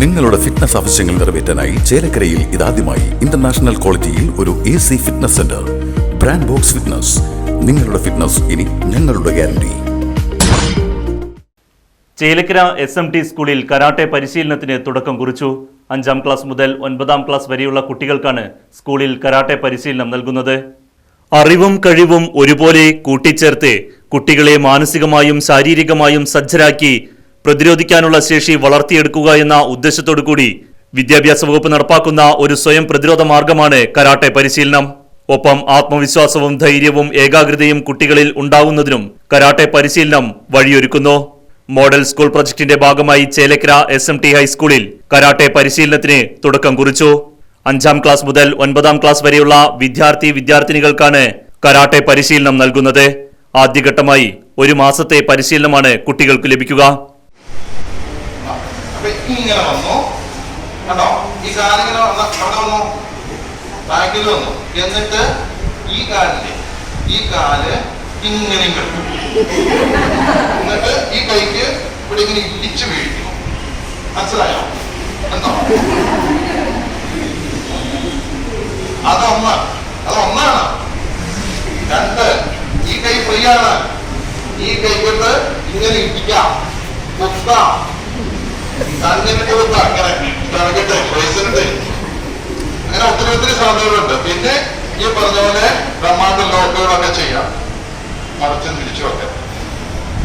നിങ്ങളുടെ ഫിറ്റ്നസ് ആവശ്യങ്ങൾ നിറവേറ്റാനായി ചേലക്കരയിൽ ഇതാദ്യമായി ഇന്റർനാഷണൽ ക്വാളിറ്റിയിൽ ഒരു A C fitness center brand box fitness നിങ്ങളുടെ ഫിറ്റ്നസ് ഇനി ഞങ്ങളുടെ guarantee Chelakkara S M T സ്കൂളിൽ കരാട്ടെ പരിശീലനത്തിന് തുടക്കം കുറിച്ചു. അഞ്ചാം ക്ലാസ് മുതൽ ഒൻപതാം ക്ലാസ് വരെയുള്ള കുട്ടികൾക്കാണ് സ്കൂളിൽ കരാട്ടെ പരിശീലനം നൽകുന്നത്. അറിവും കഴിവും ഒരുപോലെ കൂട്ടിച്ചേർത്ത് കുട്ടികളെ മാനസികമായും ശാരീരികമായും സജ്ജരാക്കി പ്രതിരോധിക്കാനുള്ള ശേഷി വളർത്തിയെടുക്കുക എന്ന ഉദ്ദേശത്തോടു കൂടി വിദ്യാഭ്യാസ വകുപ്പ് നടപ്പാക്കുന്ന ഒരു സ്വയം പ്രതിരോധ മാർഗമാണ് കരാട്ടെ പരിശീലനം. ഒപ്പം ആത്മവിശ്വാസവും ധൈര്യവും ഏകാഗ്രതയും കുട്ടികളിൽ ഉണ്ടാകുന്നതിനും കരാട്ടെ പരിശീലനം വഴിയൊരുക്കുന്നു. മോഡൽ സ്കൂൾ പ്രൊജക്ടിന്റെ ഭാഗമായി ചേലക്കര എസ് എം ടി ഹൈസ്കൂളിൽ കരാട്ടെ പരിശീലനത്തിന് തുടക്കം കുറിച്ചു. അഞ്ചാം ക്ലാസ് മുതൽ ഒൻപതാം ക്ലാസ് വരെയുള്ള വിദ്യാർത്ഥി വിദ്യാർത്ഥിനികൾക്കാണ് കരാട്ടെ പരിശീലനം നൽകുന്നത്. ആദ്യഘട്ടമായി ഒരു മാസത്തെ പരിശീലനമാണ് കുട്ടികൾക്ക് ലഭിക്കുക. ഇങ്ങനെ വന്നു. കണ്ടോ? ഈ കാലിങ്ങനെ വന്ന അവിടെ വന്നു. ബാക്കിൽ വന്നു. എന്നിട്ട് ഈ കാലിൽ ഈ കാൽ ഇങ്ങനെ കിട്ടും എന്നിട്ട് ഈ കൈക്ക് ഇവിടെ ഇങ്ങനെ ഇടിച്ചു വീഴിക്കണം മനസ്സിലായോ? എന്തോ അതൊന്ന് അതൊന്നാണ്. രണ്ട് ഈ കൈ ഫ്രീ ആണ്. ഈ കൈ കൊണ്ട് ഇങ്ങനെ ഇടിക്കാം. കുത്താം അങ്ങനെ കണക്കിട്ട് വയസ്സിനുണ്ട് അങ്ങനെ ഒത്തിരി ഒത്തിരി സാധ്യതകളുണ്ട് പിന്നെ ഈ പറഞ്ഞ പോലെ ബ്രഹ്മാണ്ട ലോക്കുകളൊക്കെ ചെയ്യാം. മറിച്ചും തിരിച്ചുമൊക്കെ.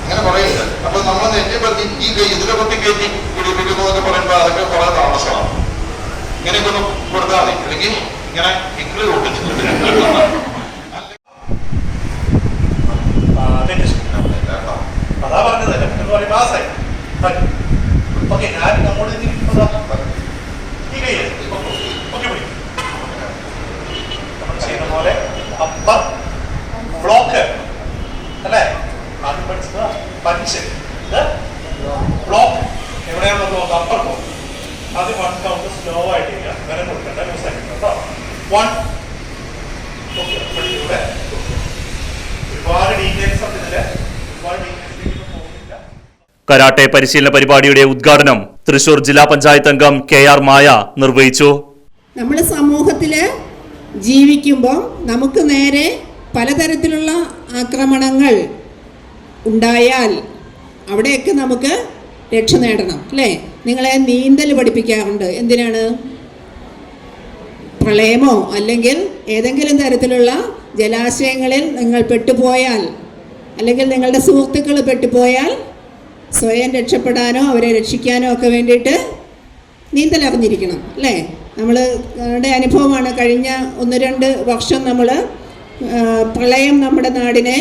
അങ്ങനെ കുറെ ഉണ്ട് അപ്പൊ നമ്മൾ നെറ്റി പറ്റി ഈ ഇതിനെ പറ്റി കയറ്റി പിടിപ്പിക്കുന്നു എന്നൊക്കെ പറയുമ്പോൾ അതൊക്കെ കുറെ താമസമാണ്. ഇങ്ങനെയൊക്കെ ഒന്ന് കൊടുത്താൽ മതി. അല്ലെങ്കിൽ ഇങ്ങനെ ഇംഗ്ലീഷ് കൂട്ടിച്ചിട്ടുണ്ട് അതാ പറഞ്ഞത്. പറയുമ്പോ ആ ഓക്കെ ഞാൻ നമ്മുടെ നമ്മൾ ചെയ്യുന്ന പോലെ അപ്പർ ബ്ലോക്ക് അല്ലേ? ആദ്യം പഠിച്ചത് ബ്ലോക്ക് എവിടെയാണ് നോക്കാം? അപ്പർ ബ്ലോക്ക് അത് വൺ കൗണ്ട് സ്ലോ ആയിട്ട് ഇരിക്കുക അങ്ങനെ കൊടുക്കണ്ട കേട്ടോ വൺ ഓക്കെ ഇവിടെ ഒരുപാട് ഡീറ്റെയിൽസ് ഉണ്ട് ഇതിൽ ഒരുപാട് ഡീറ്റെയിൽസ് കരാട്ടെ പരിശീലന പരിപാടിയുടെ ഉദ്ഘാടനം തൃശൂർ ജില്ലാ പഞ്ചായത്ത് അംഗം കെ ആർ മായ നിർവഹിച്ചു. നമ്മുടെ സമൂഹത്തിൽ ജീവിക്കുമ്പോൾ നമുക്ക് നേരെ പലതരത്തിലുള്ള ആക്രമണങ്ങൾ ഉണ്ടായാൽ അവിടെയൊക്കെ നമുക്ക് രക്ഷ നേടണം അല്ലേ? നിങ്ങളെ നീന്തൽ പഠിപ്പിക്കാറുണ്ട്. എന്തിനാണ്? പ്രളയമോ അല്ലെങ്കിൽ ഏതെങ്കിലും തരത്തിലുള്ള ജലാശയങ്ങളിൽ നിങ്ങൾ പെട്ടുപോയാൽ അല്ലെങ്കിൽ നിങ്ങളുടെ സുഹൃത്തുക്കൾ പെട്ടുപോയാൽ സ്വയം രക്ഷപ്പെടാനോ അവരെ രക്ഷിക്കാനോ ഒക്കെ വേണ്ടിയിട്ട് നീന്തൽ അറിഞ്ഞിരിക്കണം അല്ലേ? നമ്മൾ നമ്മുടെ അനുഭവമാണ് കഴിഞ്ഞ ഒന്ന് രണ്ട് വർഷം നമ്മൾ പ്രളയം നമ്മുടെ നാടിനെ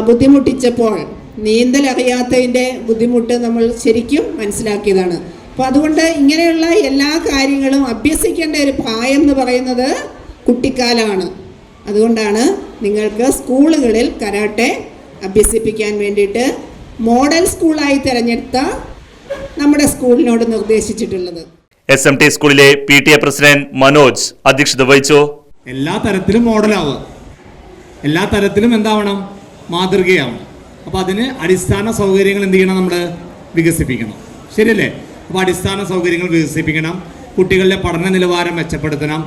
ബുദ്ധിമുട്ടിച്ചപ്പോൾ നീന്തൽ അറിയാത്തതിന്റെ ബുദ്ധിമുട്ട് നമ്മൾ ശരിക്കും മനസ്സിലാക്കിയതാണ്. അപ്പോൾ അതുകൊണ്ട് ഇങ്ങനെയുള്ള എല്ലാ കാര്യങ്ങളും അഭ്യസിക്കേണ്ട ഒരു പ്രായം എന്ന് പറയുന്നത് കുട്ടിക്കാലമാണ് അതുകൊണ്ടാണ് നിങ്ങൾക്ക് സ്കൂളുകളിൽ കരാട്ടെ അഭ്യസിപ്പിക്കാൻ വേണ്ടിയിട്ട് മോഡൽ സ്കൂളായി തിരഞ്ഞെടുത്ത നമ്മുടെ സ്കൂളിനോട് നിർദ്ദേശിച്ചിട്ടുള്ളത്. എസ് എം ടി സ്കൂളിലെ P T A president Manoj അധ്യക്ഷത വഹിച്ചു. എല്ലാ തരത്തിലും മോഡലാവുക. എല്ലാ തരത്തിലും എന്താവണം? മാതൃകയാവണം. അപ്പോൾ അതിന് അടിസ്ഥാന സൗകര്യങ്ങൾ എന്ത് ചെയ്യണം നമ്മൾ വികസിപ്പിക്കണം. ശരിയല്ലേ? അപ്പോൾ അടിസ്ഥാന സൗകര്യങ്ങൾ വികസിപ്പിക്കണം. കുട്ടികളുടെ പഠന നിലവാരം മെച്ചപ്പെടുത്തണം.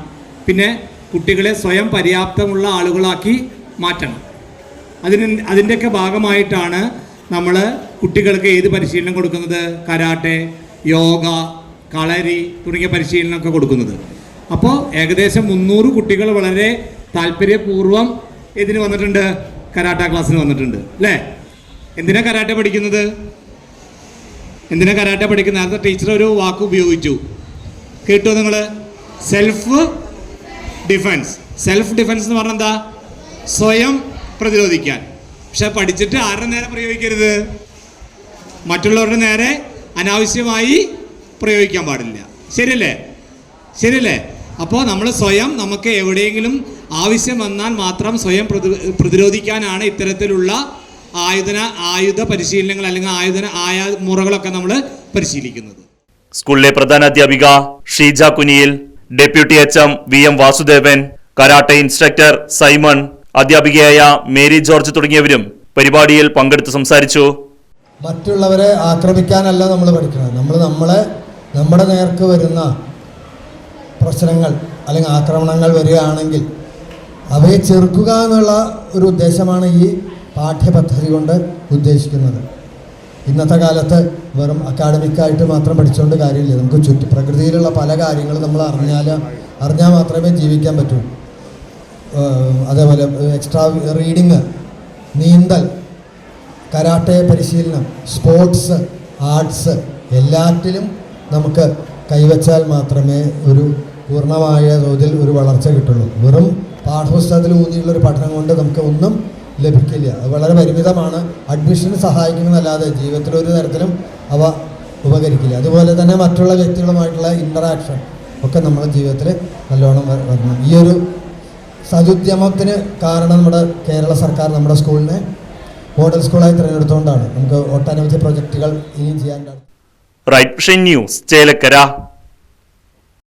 പിന്നെ കുട്ടികളെ സ്വയം പര്യാപ്തമുള്ള ആളുകളാക്കി മാറ്റണം. അതിന് അതിന്റെയൊക്കെ ഭാഗമായിട്ടാണ് നമ്മൾ കുട്ടികൾക്ക് ഏത് പരിശീലനം കൊടുക്കുന്നത്? കരാട്ടെ യോഗ കളരി തുടങ്ങിയ പരിശീലനമൊക്കെ കൊടുക്കുന്നത്. അപ്പോൾ ഏകദേശം മുന്നൂറ് കുട്ടികൾ വളരെ താല്പര്യപൂർവം ഇതിന് വന്നിട്ടുണ്ട്. കരാട്ട ക്ലാസ്സിന് വന്നിട്ടുണ്ട്. അല്ലേ? എന്തിനാ കരാട്ടെ പഠിക്കുന്നത്? എന്തിനാ കരാട്ടെ പഠിക്കുന്നത്? നേരത്തെ ടീച്ചർ ഒരു വാക്ക് ഉപയോഗിച്ചു. കേട്ടോ നിങ്ങൾ സെൽഫ് ഡിഫൻസ് സെൽഫ് ഡിഫൻസ് എന്ന് പറഞ്ഞാൽ എന്താ? സ്വയം പ്രതിരോധിക്കാൻ. പക്ഷെ പഠിച്ചിട്ട് ആരുടെ നേരെ പ്രയോഗിക്കരുത്? മറ്റുള്ളവരുടെ നേരെ അനാവശ്യമായി പ്രയോഗിക്കാൻ പാടില്ല. ശരിയല്ലേ? ശരിയല്ലേ? അപ്പോൾ നമ്മൾ സ്വയം നമുക്ക് എവിടെയെങ്കിലും ആവശ്യം വന്നാൽ മാത്രം സ്വയം പ്രതി- പ്രതിരോധിക്കാനാണ് ഇത്തരത്തിലുള്ള ആയുധന ആയുധ പരിശീലനങ്ങൾ അല്ലെങ്കിൽ ആയുധന ആയ മുറകളൊക്കെ നമ്മൾ പരിശീലിക്കുന്നത്. സ്കൂളിലെ പ്രധാന അധ്യാപിക Sheeja Kuniyil deputy H M V M Vasudevan karate instructor Simon അധ്യാപികയായ മേരി ജോർജ് തുടങ്ങിയവരും പരിപാടിയിൽ പങ്കെടുത്ത് സംസാരിച്ചു. മറ്റുള്ളവരെ ആക്രമിക്കാനല്ല നമ്മൾ പഠിക്കുന്നത്. നമ്മൾ നമ്മളെ നമ്മുടെ നേർക്ക് വരുന്ന പ്രശ്നങ്ങൾ അല്ലെങ്കിൽ ആക്രമണങ്ങൾ വരികയാണെങ്കിൽ അവയെ ചെറുക്കുക എന്നുള്ള ഒരു ഉദ്ദേശമാണ് ഈ പാഠ്യപദ്ധതി കൊണ്ട് ഉദ്ദേശിക്കുന്നത്. ഇന്നത്തെ കാലത്ത് വെറും അക്കാഡമിക്കായിട്ട് മാത്രം പഠിച്ചുകൊണ്ട് കാര്യമില്ല. നമുക്ക് ചുറ്റു പ്രകൃതിയിലുള്ള പല കാര്യങ്ങളും നമ്മൾ അറിഞ്ഞാൽ അറിഞ്ഞാൽ മാത്രമേ ജീവിക്കാൻ പറ്റൂ. അതേപോലെ എക്സ്ട്രാ റീഡിങ് നീന്തൽ കരാട്ടെ പരിശീലനം സ്പോർട്സ് ആർട്സ് എല്ലാറ്റിലും നമുക്ക് കൈവച്ചാൽ മാത്രമേ ഒരു പൂർണമായ തോതിൽ ഒരു വളർച്ച കിട്ടുള്ളൂ. വെറും പാഠപുസ്തകത്തിൽ ഊന്നിയുള്ള ഒരു പഠനം കൊണ്ട് നമുക്ക് ഒന്നും ലഭിക്കില്ല. അത് വളരെ പരിമിതമാണ്. അഡ്മിഷന് സഹായിക്കുന്നതല്ലാതെ ജീവിതത്തിൽ ഒരു തരത്തിലും അവ ഉപകരിക്കില്ല. അതുപോലെ തന്നെ മറ്റുള്ള വ്യക്തികളുമായിട്ടുള്ള ഇന്ററാക്ഷൻ ഒക്കെ നമ്മുടെ ജീവിതത്തിൽ നല്ലോണം വരണം. ഈ ഒരു സതുദ്യമത്തിന് കാരണം നമ്മുടെ കേരള സർക്കാർ നമ്മുടെ സ്കൂളിനെ മോഡൽ സ്കൂളായി തിരഞ്ഞെടുത്തുകൊണ്ടാണ്. നമുക്ക് ഒട്ടനവധി പ്രൊജക്റ്റുകൾ ഇനിയും ചെയ്യാൻ റൈറ്റ് ന്യൂസ് ചേലക്കര